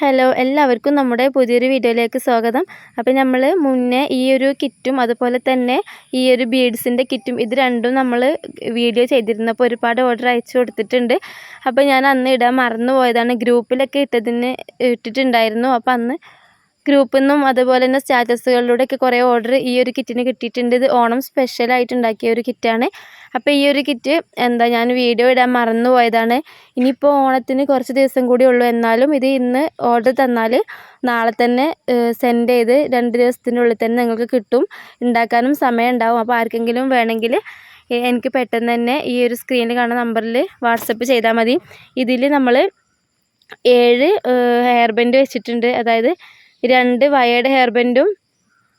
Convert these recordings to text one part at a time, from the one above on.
Hello എല്ലാവർക്കും നമ്മുടെ പുതിയൊരു വീഡിയോയിലേക്ക് സ്വാഗതം. അപ്പോൾ നമ്മൾ മുന്നേ ഈ ഒരു കിറ്റും അതുപോലെ തന്നെ ഈ ഒരു ബീഡ്സിന്റെ കിറ്റും ഇത് രണ്ടും നമ്മൾ വീഡിയോ ചെയ്തിരുന്നപ്പോൾ ഒരുപാട് ഓർഡർ അയച്ചു കൊടുത്തിട്ടുണ്ട്. അപ്പോൾ ഞാൻ അന്ന് ഇടാൻ മറന്നു പോയതാണ് ഗ്രൂപ്പിലൊക്കെ ഇട്ടതിന് ഇട്ടിട്ടുണ്ടായിരുന്നു. അപ്പോൾ അന്ന് ഗ്രൂപ്പിൽ നിന്നും അതുപോലെ തന്നെ സ്റ്റാറ്റസുകളിലൂടെയൊക്കെ കുറേ ഓർഡർ ഈ ഒരു കിറ്റിന് കിട്ടിയിട്ടുണ്ട്. ഇത് ഓണം സ്പെഷ്യലായിട്ട് ഉണ്ടാക്കിയ ഒരു കിറ്റാണ്. അപ്പോൾ ഈ ഒരു കിറ്റ് എന്താ ഞാൻ വീഡിയോ ഇടാൻ മറന്നു പോയതാണ്. ഇനിയിപ്പോൾ ഓണത്തിന് കുറച്ച് ദിവസം കൂടി ഉള്ളൂ. എന്നാലും ഇത് ഇന്ന് ഓർഡർ തന്നാൽ നാളെ തന്നെ സെൻഡ് ചെയ്ത് രണ്ട് ദിവസത്തിനുള്ളിൽ തന്നെ നിങ്ങൾക്ക് കിട്ടും. ഉണ്ടാക്കാനും സമയം ഉണ്ടാവും. അപ്പോൾ ആർക്കെങ്കിലും വേണമെങ്കിൽ എനിക്ക് പെട്ടെന്ന് തന്നെ ഈ ഒരു സ്ക്രീനിൽ കാണുന്ന നമ്പറിൽ വാട്സപ്പ് ചെയ്താൽ മതി. ഇതിൽ നമ്മൾ ഏഴ് ഹെയർ ബാൻഡ് വെച്ചിട്ടുണ്ട്. അതായത് രണ്ട് വയേർഡ് ഹെയർബെൻഡും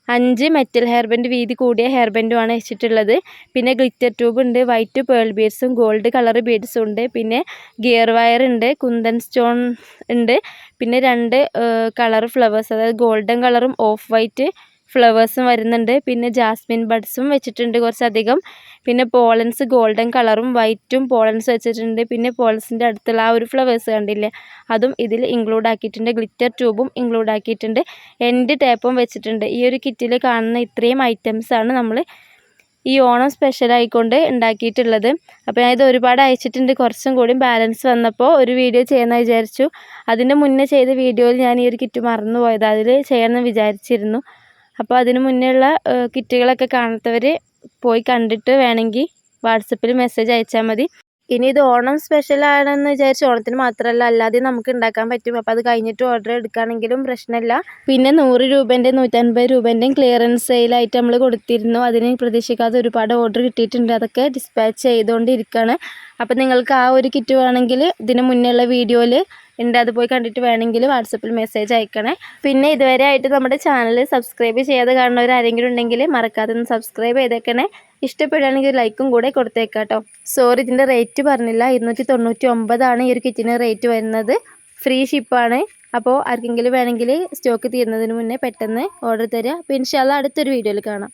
അഞ്ച് മെറ്റൽ ഹെയർബെൻഡ് വീതി കൂടിയ ഹെയർ ആണ് വെച്ചിട്ടുള്ളത്. പിന്നെ ഗ്ലിറ്റർ ട്യൂബ് ഉണ്ട് വൈറ്റ് പേൾ ബീഡ്സും ഗോൾഡ് കളർ ബീഡ്സും ഉണ്ട് പിന്നെ ഗിയർ വയർ ഉണ്ട് കുന്തൻ സ്റ്റോൺ ഉണ്ട് പിന്നെ രണ്ട് കളർ ഫ്ലവേഴ്സ് അതായത് ഗോൾഡൻ കളറും ഓഫ് വൈറ്റ് ഫ്ലവേഴ്സും വരുന്നുണ്ട്. പിന്നെ ജാസ്മിൻ ബഡ്സും വെച്ചിട്ടുണ്ട് കുറച്ചധികം. പിന്നെ പോളൻസ് ഗോൾഡൻ കളറും വൈറ്റും പോളൻസ് വെച്ചിട്ടുണ്ട്. പിന്നെ പോളൻസിന്റെ അടുത്തുള്ള ആ ഒരു ഫ്ലവേഴ്സ് കണ്ടില്ലേ? അതും ഇതിൽ ഇൻക്ലൂഡ് ആക്കിയിട്ടുണ്ട്. ഗ്ലിറ്റർ ട്യൂബും ഇൻക്ലൂഡ് ആക്കിയിട്ടുണ്ട്. എൻഡ് ടേപ്പും വെച്ചിട്ടുണ്ട്. ഈ ഒരു കിറ്റിൽ കാണുന്ന ഇത്രയും ഐറ്റംസാണ് നമ്മൾ ഈ ഓണം സ്പെഷ്യൽ ആയിക്കൊണ്ട് ഉണ്ടാക്കിയിട്ടുള്ളത്. അപ്പോൾ ഞാനിത് ഒരുപാട് അയച്ചിട്ടുണ്ട്. കുറച്ചും കൂടി ബാലൻസ് വന്നപ്പോൾ ഒരു വീഡിയോ ചെയ്യാമെന്ന് വിചാരിച്ചു. അതിന്റെ മുന്നേ ചെയ്ത വീഡിയോയിൽ ഞാൻ ഈ ഒരു കിറ്റ് മറന്നു പോയത് അതിൽ ചെയ്യണമെന്ന് വിചാരിച്ചിരുന്നു. അപ്പോൾ അതിന് മുന്നേ ഉള്ള കിറ്റുകളൊക്കെ കാണാത്തവർ പോയി കണ്ടിട്ട് വേണമെങ്കിൽ വാട്സപ്പിൽ മെസ്സേജ് അയച്ചാൽ മതി. ഇനി ഇത് ഓണം സ്പെഷ്യൽ ആണെന്ന് വിചാരിച്ച് ഓണത്തിന് മാത്രമല്ല അല്ലാതെ നമുക്ക് ഉണ്ടാക്കാൻ പറ്റും. അപ്പോൾ അത് കഴിഞ്ഞിട്ട് ഓർഡർ എടുക്കുകയാണെങ്കിലും പ്രശ്നമില്ല പിന്നെ നൂറ് രൂപേന്റെ നൂറ്റൻപത് രൂപേന്റെയും ക്ലിയറൻസ് സെയിലായിട്ട് നമ്മൾ കൊടുത്തിരുന്നു. അതിന് പ്രതീക്ഷിക്കാതെ ഒരുപാട് ഓർഡർ കിട്ടിയിട്ടുണ്ട്. അതൊക്കെ ഡിസ്പാച്ച് ചെയ്തുകൊണ്ടിരിക്കുകയാണ് അപ്പോൾ നിങ്ങൾക്ക് ആ ഒരു കിറ്റ് വേണമെങ്കിൽ ഇതിന് മുന്നേ ഉള്ള വീഡിയോയിൽ ഉണ്ട്. അത് പോയി കണ്ടിട്ട് വേണമെങ്കിൽ വാട്സപ്പിൽ മെസ്സേജ് അയക്കണേ. പിന്നെ ഇതുവരെ ആയിട്ട് നമ്മുടെ ചാനൽ സബ്സ്ക്രൈബ് ചെയ്യാതെ കാണുന്നവരാരെങ്കിലും ഉണ്ടെങ്കിൽ മറക്കാതെ ഒന്ന് സബ്സ്ക്രൈബ് ചെയ്തേക്കണേ. ഇഷ്ടപ്പെടുകയാണെങ്കിൽ ലൈക്കും കൂടെ കൊടുത്തേക്കാം കേട്ടോ സോറി ഇതിന്റെ റേറ്റ് പറഞ്ഞില്ല. ഇരുന്നൂറ്റി തൊണ്ണൂറ്റി ഒമ്പതാണ് ഈ ഒരു കിറ്റിന് റേറ്റ് വരുന്നത്. ഫ്രീ ഷിപ്പാണ് അപ്പോൾ ആർക്കെങ്കിലും വേണമെങ്കിൽ സ്റ്റോക്ക് തീരുന്നതിന് മുന്നേ പെട്ടെന്ന് ഓർഡർ തരിക. അപ്പോൾ ഇൻഷാല്ല അടുത്തൊരു വീഡിയോയിൽ കാണാം.